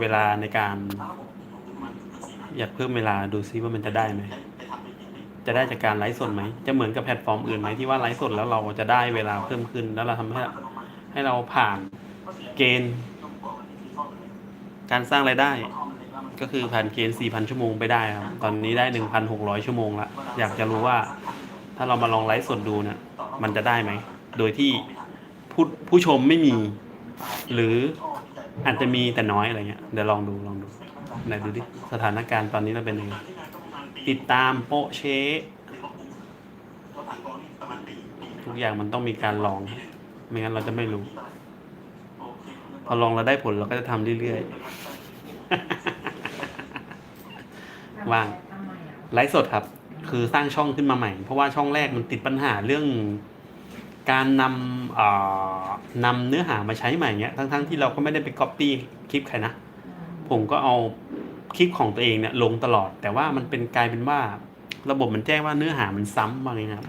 เวลาในการ อยากเพิ่มเวลาดูซิว่ามันจะได้ไหม จะได้จากการไลฟ์สดไหม จะเหมือนกับแพลตฟอร์มอื่นไหมที่ว่าไลฟ์สดแล้วเราจะได้เวลาเพิ่มขึ้น แล้วเราทำให้ให้เราผ่านเกณฑ์ การสร้างรายได้ ก็คือผ่านเกณฑ์4,000 ชั่วโมงไปได้ครับ ตอนนี้ได้ 1,600 ชั่วโมงละ อยากจะรู้ว่า ถ้าเรามาลองไลฟ์สดดูเนี่ย มันจะได้ไหม โดยที่ผู้ผู้ชมไม่มี หรือ อาจจะมีแต่น้อยอะไรเงี้ยเดี๋ยวลองดูลองดูไหนดูดิสถานการณ์ตอนนี้เราเป็นยังไงติดตามโปะเชทุกอย่างมันต้องมีการลอง ไม่งั้นเราจะไม่รู้ พอลองเราได้ผลเราก็จะทำเรื่อยๆว่างไมอะไลฟ์สดครับ คือสร้างช่องขึ้นมาใหม่ เพราะว่าช่องแรกมันติดปัญหาเรื่อง การนำเอ่อนำเนื้อหามาใช้ใหม่เนี้ย ทั้งๆที่เราก็ไม่ได้ไปก๊อปปี้คลิปใครนะ ผมก็เอาคลิปของตัวเองเนี่ยลงตลอด แต่ว่ามันเป็นกลายเป็นว่า ระบบมันแจ้งว่าเนื้อหามันซ้ำมาไงครับ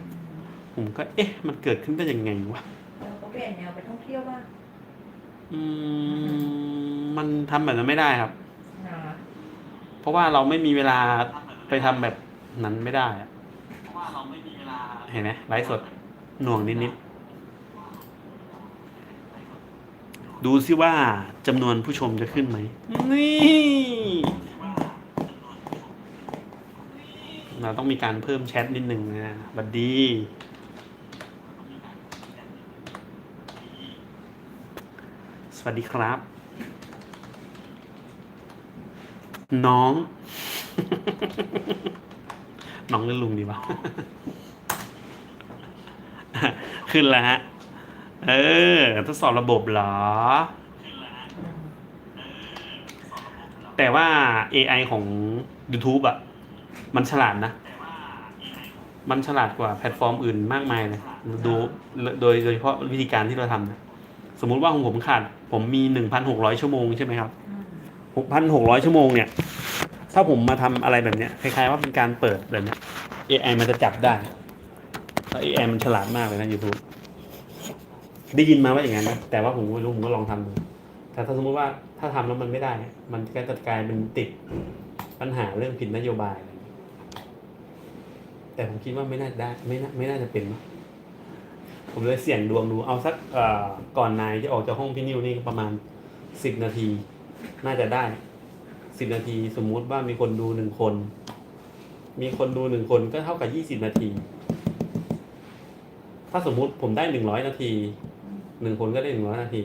ผมก็เอ๊ะ มันเกิดขึ้นได้ยังไงวะเราก็เปลี่ยนแนวไปท่องเที่ยวบ้างอืมมันทำแบบนั้นไม่ได้ครับนะเพราะว่าเราไม่มีเวลาไปทำแบบนั้นไม่ได้อะเห็นไหมไลฟ์สดหน่วงนิดๆ ดูซิว่าจำนวนผู้ชมจะขึ้นไหม นี่ เราต้องมีการเพิ่มแชทนิดหนึ่งนะบัดดีสวัสดีครับ น้อง น้องหรือลุงดีวะขึ้นแล้วฮะ เออ ทดสอบระบบเหรอ แต่ว่า AI ของ YouTube อะมันฉลาดนะ มันฉลาดกว่าแพลตฟอร์มอื่นมากมายเลยดูโดยโดยเฉพาะวิธีการที่เราทำนะสมมุติว่าของผมขาด ผมมีหนึ่งพันหกร้อยชั่วโมงใช่ไหมครับหกพันหกร้อยชั่วโมงเนี่ย ถ้าผมมาทำอะไรแบบเนี้ยคล้ายๆว่าเป็นการเปิดแบบเนี้ย AI มันจะจับได้แล้ว AI มันฉลาดมากเลยนะ YouTube ได้ยินมาว่าอย่างนั้นนะแต่ว่าผมไม่รู้ผมก็ลองทำดูแต่ถ้าสมมติว่าถ้าทำแล้วมันไม่ได้ มันก็จะกลายเป็นติดปัญหาเรื่องผิดนโยบายอะไรอย่างนี้แต่ผมคิดว่าไม่น่าได้ไม่น่าไม่น่าจะเป็นนะผมเลยเสี่ยงดวงดูเอาสักก่อนนายจะออกจากห้องพี่นิวนี่ประมาณสิบนาที น่าจะได้สิบนาที สมมุติว่ามีคนดูหนึ่งคน มีคนดูหนึ่งคนก็เท่ากับยี่สิบนาที ถ้าสมมุติผมได้หนึ่งร้อยนาที หนึ่งคนก็ได้หนึ่งร้อยนาที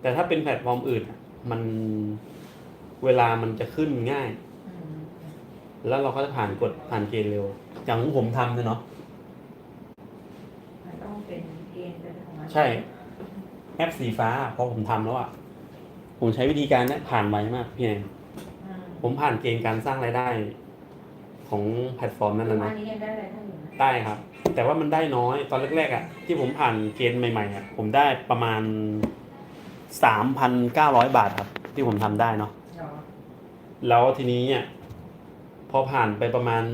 แต่ถ้าเป็นแพลตฟอร์มอื่นอะมันเวลามันจะขึ้นง่ายอืมแล้วเราก็จะผ่านกดผ่านเกณฑ์เร็ว อย่างของผมทำเนี่ยเนาะมันต้องเป็นเกณฑ์เป็นของมันใช่ แอปสีฟ้าพอผมทำแล้วอะ ผมใช้วิธีการเนี้ยผ่านไวมากพี่แอนอืมผมผ่านเกณฑ์การสร้างรายได้ของแพลตฟอร์มนั้นทุนะกวันะนนี้ยังได้อะไรท่านอยู่ไหมได้ครับ แต่ว่ามันได้น้อยตอนแรกๆอะที่ผมผ่านเกณฑ์ใหม่ๆอะผมได้ประมาณสามพันเก้าร้อยบาทครับ ที่ผมทำได้เนาะเหรอแล้วทีนี้เนี่ยพอผ่านไปประมาณ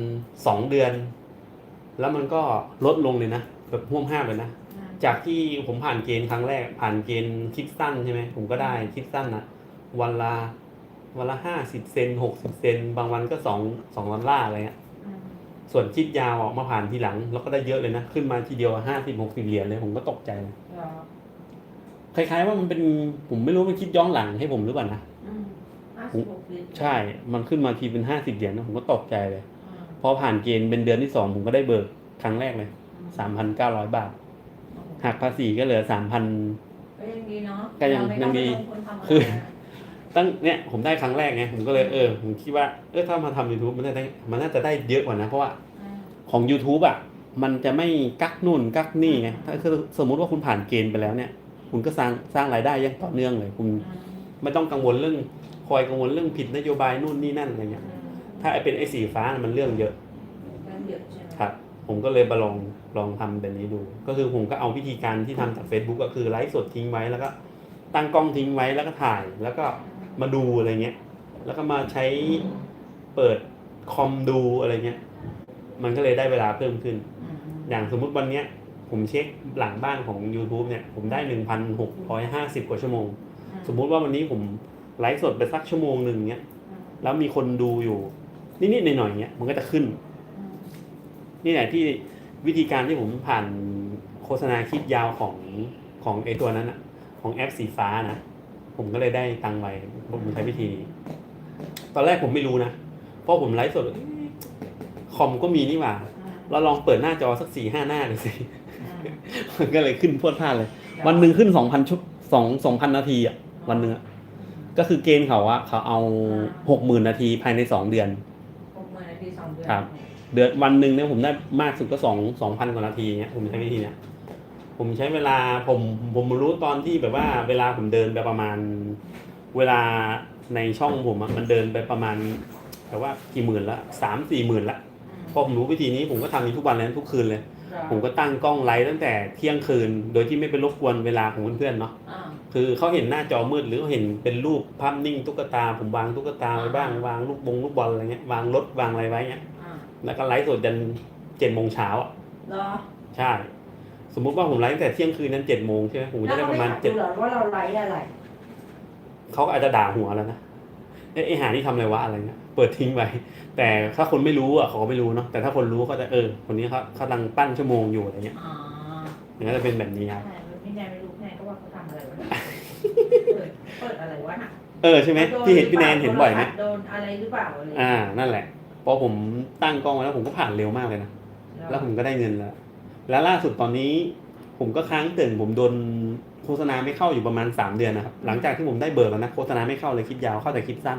สองเดือน แล้วมันก็ลดลงเลยนะแบบห่วงห้ามเลยนะอืมจากที่ผมผ่านเกณฑ์ครั้งแรก ผ่านเกณฑ์คลิปสั้นใช่ไหมผมก็ได้คลิปสั้นนะวันละวันละห้าสิบเซนหกสิบเซน บางวันก็สองสองดอลลาร์อะไรเงี้ยอืม ส่วนคลิปยาวออกมาผ่านทีหลัง แล้วก็ได้เยอะเลยนะ ขึ้นมาทีเดียวห้าสิบหกสิบเหรียญเลย ผมก็ตกใจเลยเหรอคล้ายๆว่ามันเป็นผมไม่รู้มันคิดย้อนหลังให้ผมหรือเปล่านะอืมห้าสิบหกปีใช่ มันขึ้นมาทีเป็นห้าสิบเหรียญนะผมก็ตกใจเลยอืมพอผ่านเกณฑ์เป็นเดือนที่สองผมก็ได้เบิกครั้งแรกเลยสามพันเก้าร้อยบาทหักภาษีก็เหลือสามพันก็ยังดีเนาะก็ยังเราไม่ยังดีต้อไปลงทุนทำะไรคือนะ ตั้งเนี่ยผมได้ครั้งแรกไงผมก็เลยเออผมคิดว่าเออถ้ามาทำ YouTube มันน่าจะได้มันน่าจะได้เยอะกว่านะ เพราะว่าอืมของ YouTube อะมันจะไม่กักนู่นกักนี่ไงถ้าคือสมมุติว่าคุณผ่านเกณฑ์ไปแล้วเนี่ย คุณก็สร้างสร้างรายได้อยังต่อเนื่องเลย คุณอืมไม่ต้องกังวลเรื่องคอยกังวลเรื่องผิดนโยบายนู่นนี่นั่นอะไรเงี้ยอืมถ้าไอ้เป็นไอ้สีฟ้าน่ะมันเรื่องเยอะเรื่องเยอะใช่ไหมครับ ผมก็เลยมาลองลองทำแบบนี้ดู ก็คือผมก็เอาวิธีการที่ทำจาก Facebook ก็คือไลฟ์สดทิ้งไว้แล้วก็ตั้งกล้องทิ้งไว้แล้วก็ถ่ายแล้วก็ มาดูอะไรเงี้ย แล้วก็มาใช้เปิดคอมดูอะไรเงี้ย มันก็เลยได้เวลาเพิ่มขึ้นอืมอย่างสมมุติวันเนี้ย ผมเช็คหลังบ้านของ YouTube เนี่ย ผมได้หนึ่งพันหกร้อยห้าสิบกว่าชั่วโมงอืมสมมุติว่าวันนี้ผมไลฟ์สดไปสักชั่วโมงหนึ่งเนี้ย แล้วมีคนดูอยู่ นิดๆหน่อยๆเนี้ย มันก็จะขึ้น นี่แหละที่วิธีการที่ผมผ่านโฆษณาคลิปยาวของของไอตัวนั้นอะของแอปสีฟ้านะ ผมก็เลยได้ตังค์ไว้ผมใช้วิธีนี้ตอนแรกผมไม่รู้นะเพราะผมไลฟ์สดเอ๊ะคอมก็มีนี่หว่าเราลองเปิดหน้าจอสักสี่ห้าหน้าเลยสิมันก็เลยขึ้นพรวดพลาดเลย วันหนึ่งขึ้นสองพันชุดสองสองพันนาทีอะวันหนึ่งอะก็คือเกณฑ์เขาอะเขาเอาหกหมื่นนาทีภายในสองเดือนหกหมื่นนาทีสองเดือนครับ เดือนวันหนึ่งเนี่ยผมได้มากสุดก็สองสองพันกว่านาทีเนี้ยผมใช้วิธีเนี้ย ผมใช้เวลาผมผมรู้ตอนที่แบบว่า เวลาผมเดินไปประมาณ เวลาในช่องผมอะมันเดินไปประมาณแบบว่ากี่หมื่นละสามสี่หมื่นละพอผมรู้วิธีนี้ผมก็ทำนี้ทุกวันเลยนะทุกคืนเลย ผมก็ตั้งกล้องไลฟ์ตั้งแต่เที่ยงคืน โดยที่ไม่ไปรบกวนเวลาของเพื่อนๆเนาะอ่าคือเขาเห็นหน้าจอมืดหรือเขาเห็นเป็นรูปภาพนิ่งตุ๊กตา ผมวางตุ๊กตาไว้บ้างวางลูกบงลูกบอลอะไรเงี้ยวางรถวางอะไรไว้เงี้ยอ่าแล้วก็ไลฟ์สดจนเจ็ดโมงเช้าอะเหรอใช่ สมมุติว่าผมไลฟ์ตั้งแต่เที่ยงคืนนั้นเจ็ดโมงใช่ไหมผมจะได้ประมาณแล้วเจ็ดเขาไม่อยากดูเหรอว่าเราไลฟ์อะไร เขาก็อาจจะด่าหัวแล้วนะเอ๊ะไอหานี่ทำอะไรวะอะไรเงี้ยเปิดทิ้งไว้แต่ถ้าคนไม่รู้อะเขาก็ไม่รู้เนาะแต่ถ้าคนรู้เขาจะเออคนนี้เขาเขากำลังปั้นชั่วโมงอยู่อะไรเงี้ยอ๋ออย่างนั้นจะเป็นแบบนี้ครับ ใช่พี่แนนไม่รู้พี่แนนก็ว่าเขาทำอะไรวะเนี่ยเปิดเปิดอะไรวะน่ะเออใช่ไหมที่เห็นพี่แนนเห็นบ่อยไหมโดนอะไรหรือเปล่าอะไรอ่านั่นแหละพอผมตั้งกล้องไว้แล้วผมก็ผ่านเร็วมากเลยนะ แล้วผมก็ได้เงินแล้ว แล้วล่าสุดตอนนี้ ผมก็ค้างเติ่งผมโดนโฆษณาไม่เข้าอยู่ประมาณสามเดือนนะครับหลังจากที่ผมได้เบิร์แล้วนะโฆษณาไม่เข้าเลยคลิปยาวเข้าแต่คลิปสั้น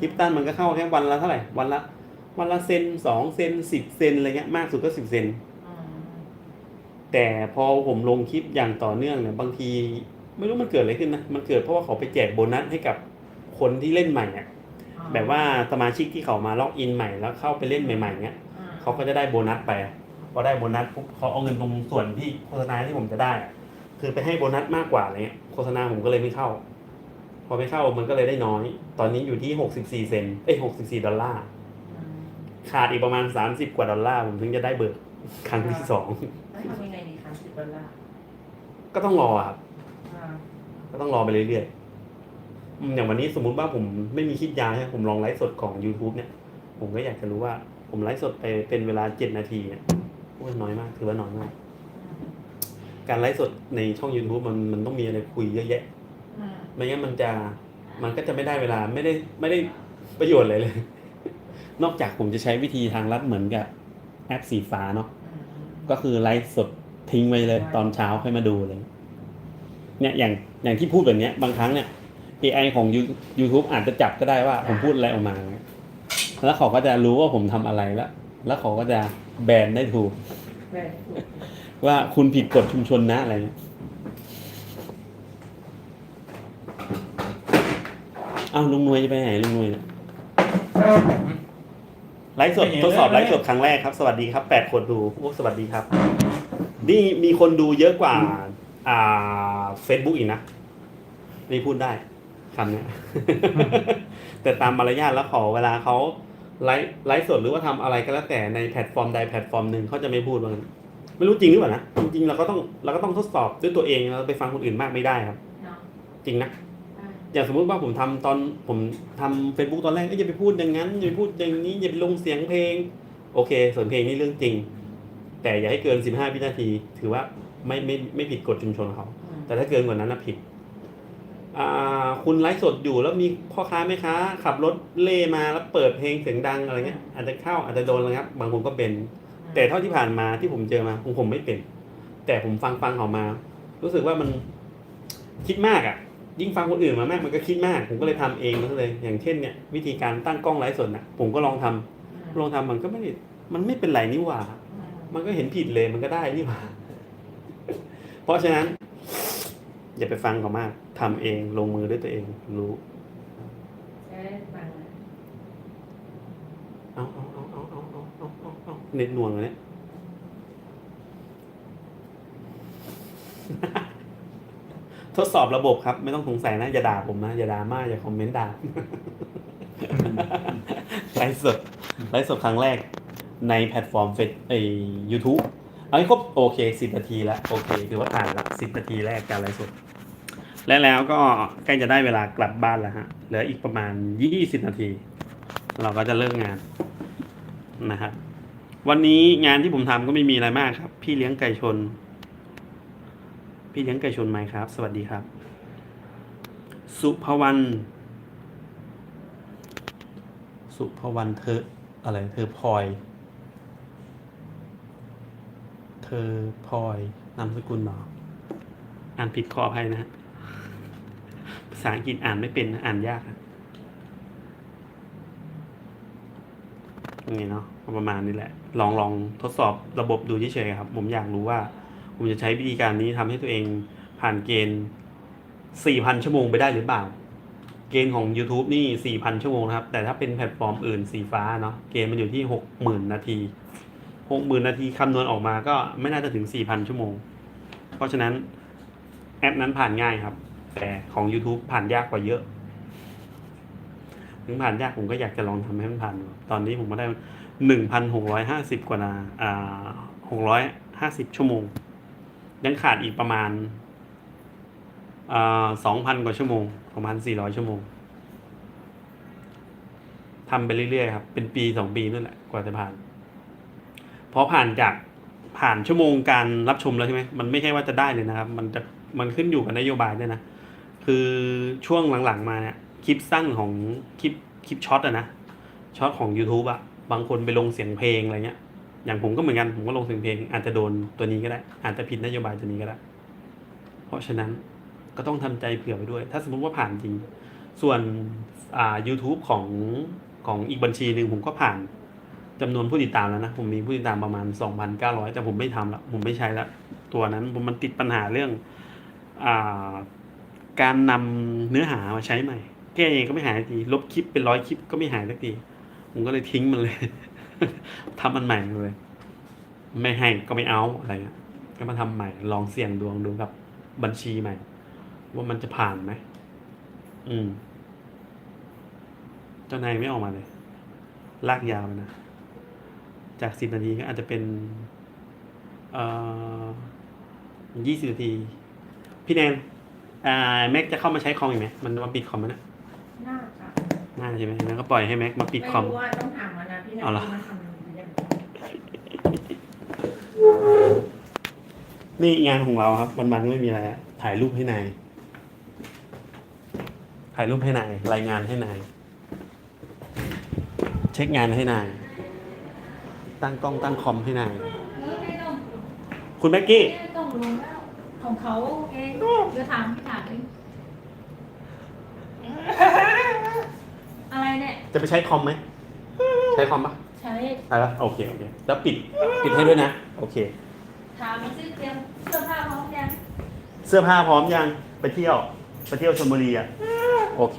คลิปสั้นมันก็เข้าแค่วันละเท่าไหร่วันละ วันละเซนสองเซนสิบเซนอะไรเงี้ยมากสุดก็สิบเซนอืมแต่พอผมลงคลิปอย่างต่อเนื่องเนี่ยบางที ไม่รู้มันเกิดอะไรขึ้นนะมันเกิดเพราะว่าเขาไปแจกโบนัสให้กับคนที่เล่นใหม่อะแบบว่าสมาชิกที่เขามาล็อกอินใหม่แล้วเข้าไปเล่นใหม่ๆเนี้ยอ่าเขาก็จะได้โบนัสไป พอได้โบนัสปุ๊บเขาเอาเงินตรงส่วนที่โฆษณาที่ผมจะได้อะคือไปให้โบนัสมากกว่าอะไรเงี้ยโฆษณาผมก็เลยไม่เข้า พอไม่เข้ามันก็เลยได้น้อย ตอนนี้อยู่ที่หกสิบสี่เซนเอ้ยหกสิบสี่ดอลลาร์อืมขาดอีกประมาณสามสิบกว่าดอลลาร์ผมถึงจะได้เบิกครั้งที่สองแล้วทำยังไงดีสามสิบดอลลาร์ก็ต้องรอครับอ่าก็ต้องรอไปเรื่อยๆอืมอย่างวันนี้สมมุติว่าผมไม่มีคลิปยาวใช่ไหมผมลองไลฟ์สดของ YouTube เนี่ย ผมก็อยากจะรู้ว่าผมไลฟ์สดไปเป็นเวลาเจ็ดนาทีเนี่ยโอ้ยน้อยมากถือว่าน้อยมาก การไลฟ์สดในช่อง YouTube มันมันต้องมีอะไรคุยเยอะแยะ ไม่งั้นมันจะมันก็จะไม่ได้เวลาไม่ได้ไม่ได้ประโยชน์อะไรเลย นอกจากผมจะใช้วิธีทางลัดเหมือนกับแอปสีฟ้าเนาะก็คือไลฟ์สดทิ้งไว้เลย ตอนเช้าค่อยมาดูเลย เนี่ยอย่างอย่างที่พูดแบบเนี้ยบางครั้งเนี่ย AI ของ YouTube อาจจะจับก็ได้ว่าผมพูดอะไรออกมา แล้วเขาก็จะรู้ว่าผมทำอะไรแล้ว แล้วเขาก็จะแบนได้ถูกแบนถูก ว่าคุณผิดกฎชุมชนนะอะไรเงี้ยอ้าวลุงนวยจะไปไหนลุงนวยเนี่ยไลฟ์สดทดสอบไลฟ์สดครั้งแรกครับ สวัสดีครับแปดคนดูโอ้สวัสดีครับ นี่มีคนดูเยอะกว่า อ่าเฟซบุ๊กอีกนะนี่พูดได้คำเนี้ยแต่ตามมารยาทแล้วขอเวลาเขา ไลฟ์ไลฟ์สดหรือว่าทำอะไรก็แล้วแต่ในแพลตฟอร์มใดแพลตฟอร์มหนึ่งเขาจะไม่พูดว่างั้นไม่รู้จริงหรือเปล่านะจริงๆเราก็ต้องเราก็ต้องทดสอบด้วยตัวเองเราไปฟังคนอื่นมากไม่ได้ครับ จริงนะอ่าอย่างสมมุติว่าผมทำตอนผมทำเฟซบุ๊กตอนแรกก็อย่าไปพูดอย่างนั้นอย่าไปพูดอย่างนี้อย่าไปลงเสียงเพลง โอเคส่วนเพลงนี่เรื่องจริง แต่อย่าให้เกิน 15วินาที ถือว่าไม่ไม่ไม่ผิดกฎชุมชนเขา แต่ถ้าเกินกว่านั้นนะผิด คุณไลฟ์สดอยู่แล้วมีพ่อค้าแม่ค้า ขับรถเล่มาแล้วเปิดเพลงเสียงดังอะไรเงี้ยอาจจะเข้าอาจจะโดนนะครับ บางคนก็เป็น แต่เท่าที่ผ่านมาที่ผมเจอมาผมผมไม่เป็น แต่ผมฟังฟังเขามา รู้สึกว่ามันคิดมากอะ ยิ่งฟังคนอื่นมามากมันก็คิดมาก ผมก็เลยทำเองมันเลย อย่างเช่นเนี่ยวิธีการตั้งกล้องไลฟ์สดน่ะ ผมก็ลองทำลองทำมันก็ไม่ได้มันไม่เป็นไรนี่หว่า มันก็เห็นผิดเลยมันก็ได้นี่หว่า เพราะฉะนั้น อย่าไปฟังเขามากทำเองลงมือด้วยตัวเองรู้เอ๊ะฟังนะเอาเอาเอาเอาเอาเอาเอาเอาเอาเน็ตหน่วงเลยเนี่ยทดสอบระบบครับ ไม่ต้องสงสัยนะ อย่าด่าผมนะ อย่าด่ามาอย่าคอมเมนต์ด่าไลฟ์สดไลฟ์สดครั้งแรกในแพลตฟอร์มเฟซไอยูทูบ เอาให้ครบโอเคสิบนาทีแล้วโอเคถือว่าผ่านละสิบนาทีแรกการไลฟ์สดและแล้วก็ใกล้จะได้เวลากลับบ้านแล้วฮะเหลืออีกประมาณยี่สิบนาที เราก็จะเลิกงานนะครับวันนี้งานที่ผมทำก็ไม่มีอะไรมากครับ พี่เลี้ยงไก่ชน พี่เลี้ยงไก่ชนไหมครับ สวัสดีครับ สุภวรรณสุภวรรณเธออะไรเธอพลอย เธอพลอยนามสกุลเหรออ่านผิดขออภัยนะฮะภาษาอังกฤษอ่านไม่เป็นนะอ่านยากนะนี่เนาะประมาณนี้แหละ ลองลองทดสอบระบบดูเฉยๆครับ ผมอยากรู้ว่า ผมจะใช้วิธีการนี้ทำให้ตัวเองผ่านเกณฑ์4,000 ชั่วโมงไปได้หรือเปล่า เกณฑ์ของ YouTube นี่ 4,000 ชั่วโมงนะครับ แต่ถ้าเป็นแพลตฟอร์มอื่นสีฟ้าเนาะเกณฑ์มันอยู่ที่ 60,000 นาที 60,000 นาทีคำนวณออกมาก็ไม่น่าจะถึง 4,000 ชั่วโมง เพราะฉะนั้นแอปนั้นผ่านง่ายครับ แต่ของ YouTube ผ่านยากกว่าเยอะ ถึงผ่านยากผมก็อยากจะลองทำให้มันผ่านดูตอนนี้ผมมาได้หนึ่งพันหกร้อยห้าสิบกว่านาอ่าหกร้อยห้าสิบชั่วโมง ยังขาดอีกประมาณอ่าสองพันกว่าชั่วโมงประมาณสี่ร้อยชั่วโมงทำไปเรื่อยๆครับ เป็นปีสองปีนั่นแหละกว่าจะผ่าน พอผ่านจากผ่านชั่วโมงการรับชมแล้วใช่ไหมมันไม่ใช่ว่าจะได้เลยนะครับ มันจะมันขึ้นอยู่กับนโยบายด้วยนะ คือช่วงหลังๆมาเนี่ยคลิปสั้นของคลิปคลิปช็อตอะนะช็อตของ YouTube อะบางคนไปลงเสียงเพลงอะไรเงี้ย อย่างผมก็เหมือนกันผมก็ลงเสียงเพลง อาจจะโดนตัวนี้ก็ได้ อาจจะผิดนโยบายตัวนี้ก็ได้ เพราะฉะนั้นก็ต้องทำใจเผื่อไปด้วย ถ้าสมมติว่าผ่านจริง ส่วนอ่า YouTube ของของอีกบัญชีหนึ่งผมก็ผ่าน จำนวนผู้ติดตามแล้วนะ ผมมีผู้ติดตามประมาณ 2,900 แต่ผมไม่ทำละผมไม่ใช้ละตัวนั้นผมมันติดปัญหาเรื่องอการนำเนื้อหามาใช้ใหม่ แก้เองก็ไม่หายสักทีลบคลิปเป็นร้อยคลิปก็ไม่หายสักที ผมก็เลยทิ้งมันเลยทำมันใหม่เลย ไม่ให้ก็ไม่เอาอะไรเงี้ยก็มาทำใหม่ ลองเสี่ยงดวงดูกับบัญชีใหม่ ว่ามันจะผ่านไหมอืม เจ้านายไม่ออกมาเลย ลากยาวเลยนะ จากสิบนาทีก็อาจจะเป็นเอ่อยี่สิบนาที พี่แนนอ่าแม็กจะเข้ามาใช้คอมอีกไหมมันมาปิดคอมมันนะน่าจะน่าใช่ไหมแล้วก็ปล่อยให้แม็กมาปิดไม่คอมรู้ว่าต้องถามมันนะพี่นายเอาเหรอมันทำยังไงนี่งานของเราครับวันๆไม่มีอะไรอะถ่ายรูปให้นายถ่ายรูปให้นายรายงานให้นายเช็คงานให้นาย ตั้งกล้องตั้งคอมให้นายเออไม่ต้องคุณแม็กกี้ ไม่ต้องลงแล้วของเขาเองเดี๋ยวถามพี่ถามเองอะไรเนี่ย จะไปใช้คอมไหม ใช้คอมปะใช้ใช่ปะโอเค โอเค แล้วปิด ปิดให้ด้วยนะ โอเค ถามมันซื้อเตรียมเสื้อผ้าพร้อมยัง เสื้อผ้าพร้อมยัง ไปเที่ยว ไปเที่ยวชลบุรีอะ โอเค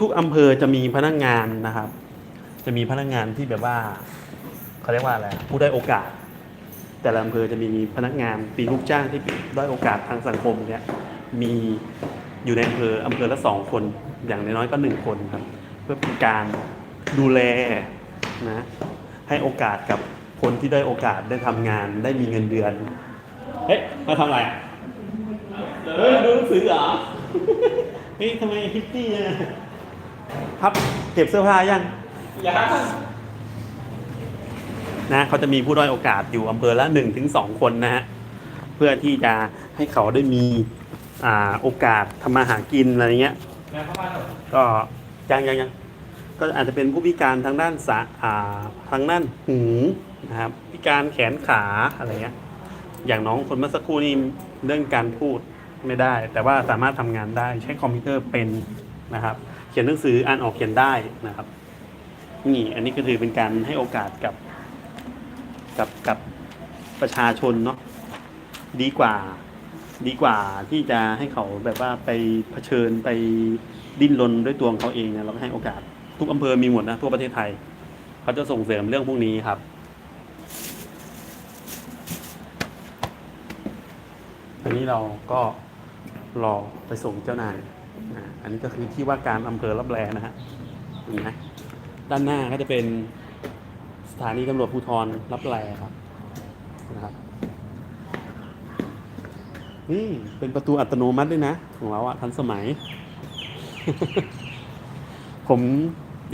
ทุกๆอำเภอจะมีพนักงานนะครับ จะมีพนักงานที่แบบว่าเขาเรียกว่าอะไรผู้ได้โอกาส แต่ละอำเภอจะมีพนักงานปีลูกจ้างที่ได้โอกาสทางสังคมเนี่ยมีอยู่ในอำเภออำเภอละสองคนอย่างน้อยก็หนึ่งคนครับ เพื่อเป็นการดูแลนะให้โอกาสกับคนที่ได้โอกาสได้ทำงานได้มีเงินเดือน เฮ้ย มาทำอะไรอะเฮ้ยดูหนังสือเหรอเฮ้ยทำไมฮิปปี้อะ พับเก็บเสื้อผ้ายังยังนะเขาจะมีผู้ด้อยโอกาสอยู่อำเภอละหนึ่งถึงสองคนนะฮะเพื่อที่จะให้เขาได้มีอ่าโอกาสทำมาหากินอะไรเงี้ยแล้วเข้ามาเถอะก็ยังยังยังก็อาจจะเป็นผู้พิการทางด้านสะอ่าทางด้านหูนะครับพิการแขนขาอะไรเงี้ยอย่างน้องคนเมื่อสักครู่นี้เรื่องการพูดไม่ได้ แต่ว่าสามารถทำงานได้ใช้คอมพิวเตอร์เป็นนะครับเขียนหนังสืออ่านออกเขียนได้นะครับ นี่อันนี้ก็ถือเป็นการให้โอกาสกับ กับกับประชาชนเนาะดีกว่า ดีกว่าที่จะให้เขาแบบว่าไปเผชิญไปดิ้นรนด้วยตัวของเขาเองเนี่ยเราก็ให้โอกาส ทุกอำเภอมีหมดนะทั่วประเทศไทย เขาจะส่งเสริมเรื่องพวกนี้ครับอันนี้เราก็รอไปส่งเจ้านาย อันนี้ก็คือที่ว่าการอำเภอรับแลนะฮะเห็นไหมด้านหน้าก็จะเป็นสถานีตำรวจภูธรรับแลครับนะครับนี่เป็นประตูอัตโนมัติด้วยนะ ของเราอะทันสมัย ผม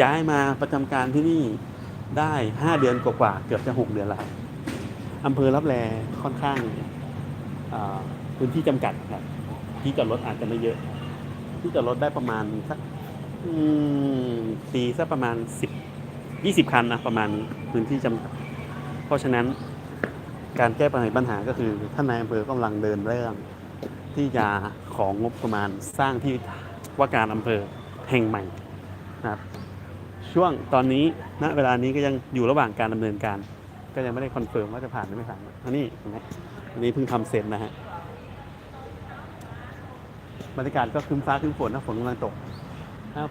ย้ายมาประจำการที่นี่ได้ห้าเดือนกว่าๆเกือบจะหกเดือนแล้วครับอำเภอรับแลค่อนข้างพื้นที่จำกัดครับที่จอดรถอาจจะไม่เยอะ ที่จอดรถได้ประมาณสักอืมตีสักประมาณสิบยี่สิบคันนะประมาณพื้นที่จำกัดเพราะฉะนั้นการแก้ปัญหาก็คือท่านนายอำเภอกำลังเดินเรื่อง ที่จะของงบประมาณสร้างที่ว่าการอำเภอแห่งใหม่นะครับช่วงตอนนี้ณเวลานี้ก็ยังอยู่ระหว่างการดำเนินการ ก็ยังไม่ได้คอนเฟิร์มว่าจะผ่านหรือไม่ผ่านอันนี้เห็นไหมอันนี้เพิ่งทำเสร็จนะฮะ บรรยากาศก็คึ้มฟ้าคึ้มฝนนะฝนกำลังตก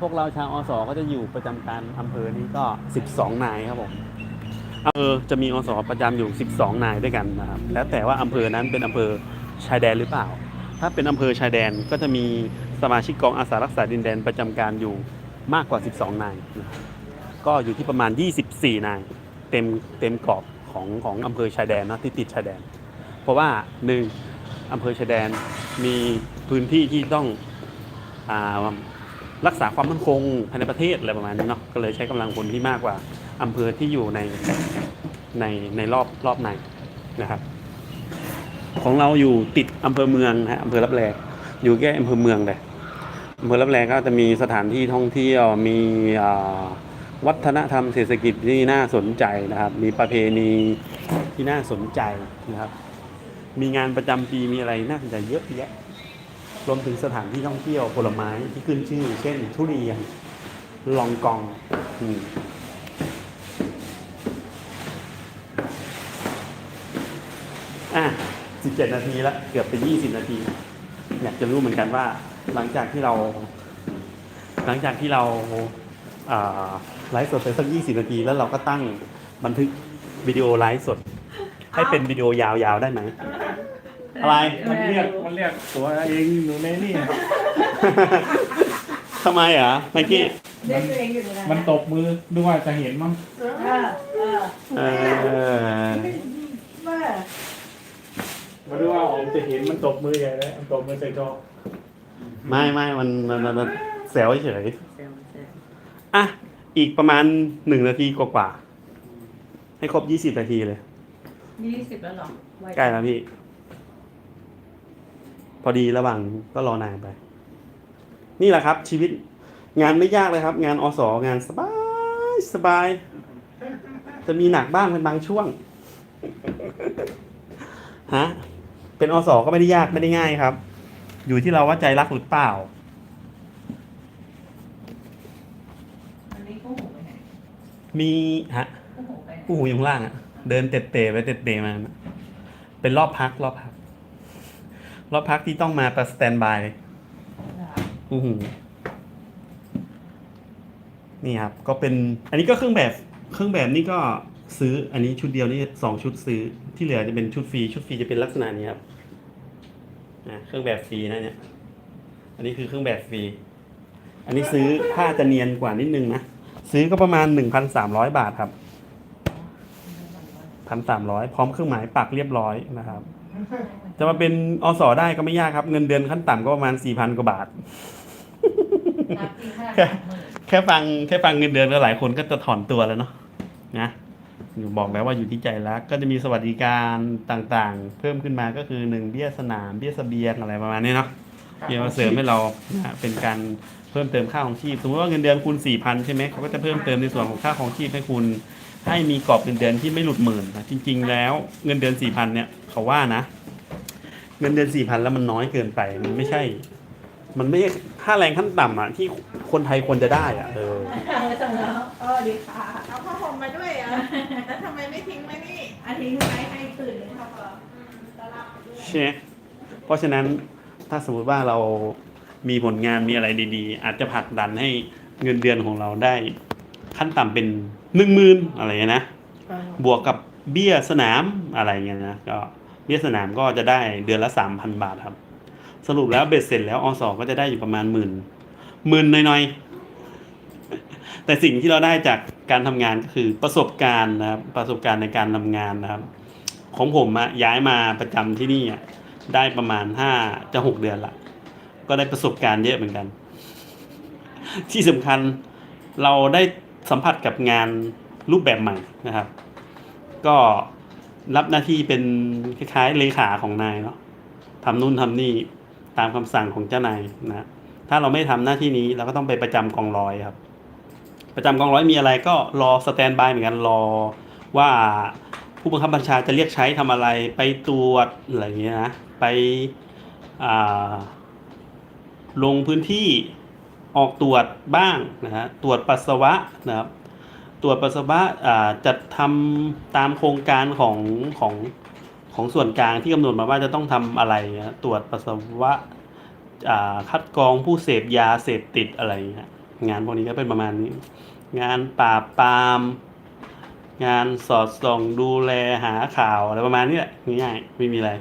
พวกเราชาวอสก็จะอยู่ประจำการอำเภอนี้ก็ 12 นายครับผมอำเภอจะมีอสประจำอยู่ 12 นายด้วยกันนะครับแล้วแต่ว่าอำเภอนั้นเป็นอำเภอชายแดนหรือเปล่า ถ้าเป็นอำเภอชายแดนก็จะมีสมาชิกกองอาสารักษาดินแดนประจำการอยู่มากกว่า 12 นายนะก็อยู่ที่ประมาณ 24 นาย เต็มเต็มกรอบของของอำเภอชายแดนนะที่ติดชายแดน เพราะว่าหนึ่งอำเภอชายแดนมี พื้นที่ที่ต้องอรักษาความมั่นคงภายในประเทศอะไรประมาณนี้เนาะก็เลยใช้กำลังพลที่มากกว่าอำเภอที่อยู่ในในในรอบรอบในนะครับ ของเราอยู่ติดอำเภอเมืองนะฮะอำเภอรับแลอยู่แค่อำเภอเมืองเลยอำเภอรับแลก็จะมีสถานที่ท่องเที่ยวมีวัฒนธรรมเศรษฐกิจที่น่าสนใจนะครับ มีประเพณีที่น่าสนใจนะครับ มีงานประจำปีมีอะไรน่าสนใจเยอะแยะ รวมถึงสถานที่ท่องเที่ยวผลไม้ที่ขึ้นชื่อ เช่น ทุเรียนลองกองอืมอะ17 นาทีแล้วเกือบไป 20 นาที อยากจะรู้เหมือนกันว่า หลังจากที่เรา หลังจากที่เราอ่าไลฟ์สดไปสัก 20 นาที แล้วเราก็ตั้งบันทึกวิดีโอไลฟ์สด ให้เป็นวิดีโอยาวๆได้ไหม อะไร มันเรียก มันเรียกตัวเองอยู่ในนี่ ทำไมอะไมกี้เรียกตัวเองอยู่ในนั้นมันตบมือดูว่าจะเห็นมั้ง เออเออเออแม่มาดูว่าผมจะเห็นมันตบมือใหญ่เลยมันตบมือใส่จอไม่ไม่มันมันมันมันแซวเฉยๆอะ อีกประมาณหนึ่งนาทีกว่าๆให้ครบ20นาทีเลย ยี่สิบแล้วเหรอไวใกล้แล้วพี่ พอดีระหว่างก็รอนานไป นี่แหละครับ ชีวิตงานไม่ยากเลยครับ งานอสงานสบายสบาย จะมีหนักบ้างเป็นบางช่วงฮะเป็นอสก็ไม่ได้ยากไม่ได้ง่ายครับ อยู่ที่เราว่าใจรักหรือเปล่าอันนี้กู้หูไปไหนมีฮะกู้หูไปไหนกูหูอยู่ข้างล่างอะเดินเตะเตะไปเตะเตะมา เป็นรอบพักรอบพัก รอบพักที่ต้องมาประสแตนบายเหรออู้หูนี่ครับ ก็เป็น อันนี้ก็เครื่องแบบ เครื่องแบบนี่ก็ซื้อ อันนี้ชุดเดียวนี่สองชุดซื้อ ที่เหลือจะเป็นชุดฟรี ชุดฟรีจะเป็นลักษณะนี้ครับนะเครื่องแบบฟรีนะเนี่ย อันนี้คือเครื่องแบบฟรี อันนี้ซื้อผ้าจะเนียนกว่านิดนึงนะ ซื้อก็ประมาณหนึ่งพันสามร้อยบาทครับพันสามร้อยพร้อมเครื่องหมายปักเรียบร้อยนะครับ จะมาเป็นอสอได้ก็ไม่ยากครับ เงินเดือนขั้นต่ำก็ประมาณสี่พันกว่าบาทนับปีห้าแค่สามหมื่นแค่ฟังแค่ฟังเงินเดือนก็หลายคนก็จะถอนตัวแล้วเนาะนะอยู่บอกแล้วว่าอยู่ที่ใจรักก็จะมีสวัสดิการต่างๆ เพิ่มขึ้นมาก็คือหนึ่งเบี้ยสนามเบี้ยเสบียงอะไรประมาณนี้เนาะเบี้ยมาเสริมให้เรานะฮะเป็นการเพิ่มเติมค่าของชีพสมมติว่าเงินเดือนคุณสี่พันใช่ไหมเขาก็จะเพิ่มเติมในส่วนของค่าของชีพให้คุณ ให้มีกรอบเงินเดือนที่ไม่หลุดหมื่นนะจริง ๆ แล้วเงินเดือนสี่พันเนี่ยเขาว่านะ เงินเดือนสี่พันแล้วมันน้อยเกินไปมันไม่ใช่ มันไม่ใช่ค่าแรงขั้นต่ำอะที่คนไทยควรจะได้อะเออไม่ต้องแล้วเออดีค่ะเอาผ้าห่มมาด้วยเหรอแล้วทำไมไม่ทิ้งไว้นี่อาทิตย์ไว้ให้คืนนึงครับตลับด้วยใช่ไหมเพราะฉะนั้นถ้าสมมติว่าเรามีผลงานมีอะไรดี ๆ อาจจะผลักดันให้เงินเดือนของเราได้ ขั้นต่ำเป็น หนึ่งหมื่นอะไรเงี้ยนะ บวกกับเบี้ยสนามอะไรเงี้ยนะก็เบี้ยสนามก็จะได้เดือนละสามพันบาทครับ สรุปแล้วเบ็ดเสร็จแล้วอสก็จะได้อยู่ประมาณหมื่นหมื่นหน่อยๆ แต่สิ่งที่เราได้จากการทำงานก็คือประสบการณ์นะครับประสบการณ์ในการทำงานนะครับ ของผมอะย้ายมาประจำที่นี่อะได้ประมาณห้าจะหกเดือนละก็ได้ประสบการณ์เยอะเหมือนกัน ที่สำคัญเราได้ สัมผัสกับงานรูปแบบใหม่นะครับ ก็รับหน้าที่เป็นคล้ายๆเลขาของนายเนาะทำนู่นทำนี่ตามคำสั่งของเจ้านายนะถ้าเราไม่ทำหน้าที่นี้เราก็ต้องไปประจำกองร้อยครับ ประจำกองร้อยมีอะไรก็รอสแตนบายเหมือนกันรอว่าผู้บังคับบัญชาจะเรียกใช้ทำอะไรไปตรวจอะไรอย่างเงี้ยนะไปลงพื้นที่ ออกตรวจบ้างนะฮะตรวจปัสสาวะนะครับตรวจปัสสาวะจัดทำตามโครงการของของของส่วนกลางที่กำหนดมาว่าจะต้องทำอะไรนะตรวจปัสสาวะาคัดกรองผู้เสพยาเสพติดอะไรเงี้ยงานพวกนี้ก็เป็นประมาณนี้ งานปราบปราม งานสอดส่องดูแลหาข่าวอะไรประมาณนี้แหละง่ายๆไม่มีอะไร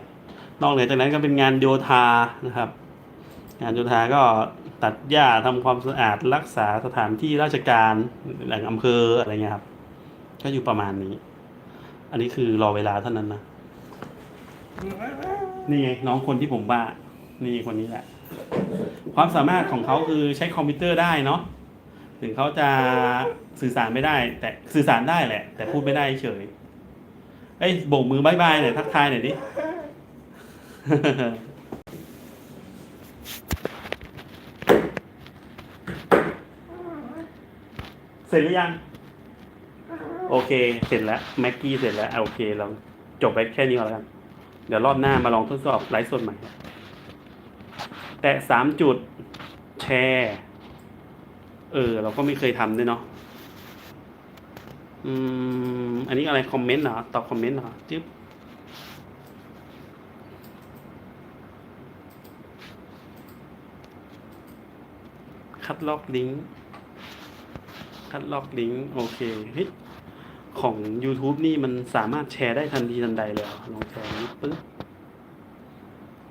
นอกเหนือจากนั้นก็เป็นงานโยธานะครับ งานโยธาก็ ตัดหญ้าทำความสะอาดรักษาสถานที่ราชการแหล่งอำเภออะไรเงี้ยครับ ก็อยู่ประมาณนี้ อันนี้คือรอเวลาเท่านั้นนะนี่ไงน้องคนที่ผมว่า นี่คนนี้แหละ ความสามารถของเขาคือใช้คอมพิวเตอร์ได้เนาะถึงเขาจะสื่อสารไม่ได้ แต่สื่อสารได้แหละ แต่พูดไม่ได้เฉยเอ้ยโบกมือบายบายหน่อยทักทายหน่อยดิ เสร็จหรือยัง โอเค เสร็จแล้วแม็กกี้เสร็จแล้วโอเค เราจบไปแค่นี้ก่อนแล้วกัน เดี๋ยวรอบหน้ามาลองทดสอบไลฟ์สดใหม่ แต่สามจุดแชร์ เออ เราก็ไม่เคยทำด้วยเนาะอืม อันนี้อะไรคอมเมนต์เหรอตอบคอมเมนต์เหรอจึ๊บคัดลอกลิงก์ คัดลอกลิงก์โอเคเฮ้ยของ YouTube นี่มันสามารถแชร์ได้ทันทีทันใดเลยลองแชร์นี้ปึ๊บ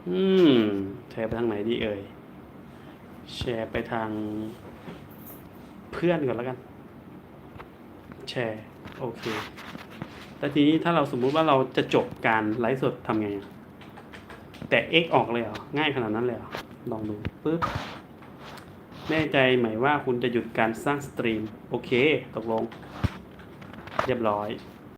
อืม แชร์ไปทางไหนดีเอ่ย แชร์ไปทาง เพื่อนก่อนแล้วกัน แชร์ โอเคแต่ทีนี้ถ้าเราสมมุติว่าเราจะจบการไลฟ์สดทำไง แต่ X ออกเลยเหรอ ง่ายขนาดนั้นเลยเหรอ ลองดูปึ๊บ แน่ใจไหมว่าคุณจะหยุดการสร้างสตรีม โอเค ตกลง เรียบร้อย